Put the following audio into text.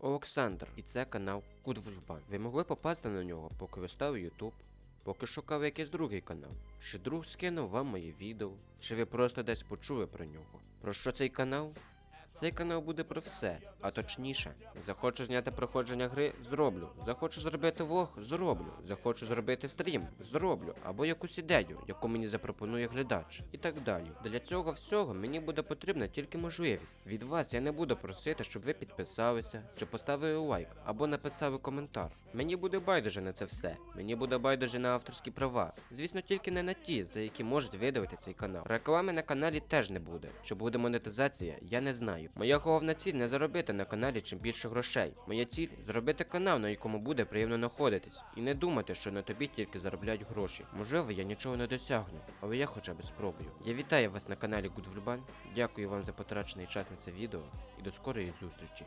Олександр, і це канал Кудвльбан. Ви могли попасти на нього, поки ви стали YouTube, поки шукали якийсь другий канал. Чи друг скинув вам моє відео, чи ви просто десь почули про нього. Про що цей канал? Цей канал буде про все, а точніше, захочу зняти проходження гри, зроблю. Захочу зробити влог, зроблю. Захочу зробити стрім, зроблю. Або якусь ідею, яку мені запропонує глядач. І так далі. Для цього всього мені буде потрібна тільки можливість. Від вас я не буду просити, щоб ви підписалися, чи поставили лайк, або написали коментар. Мені буде байдуже на це все. Мені буде байдуже на авторські права. Звісно, тільки не на ті, за які можуть видавити цей канал. Реклами на каналі теж не буде. Чи буде монетизація, я не знаю. Моя головна ціль не заробити на каналі чим більше грошей. Моя ціль зробити канал, на якому буде приємно знаходитись, і не думати, що на тобі тільки заробляють гроші. Можливо, я нічого не досягну, але я хоча б спробую. Я вітаю вас на каналі Гудвльбан. Дякую вам за потрачений час на це відео і до скорої зустрічі.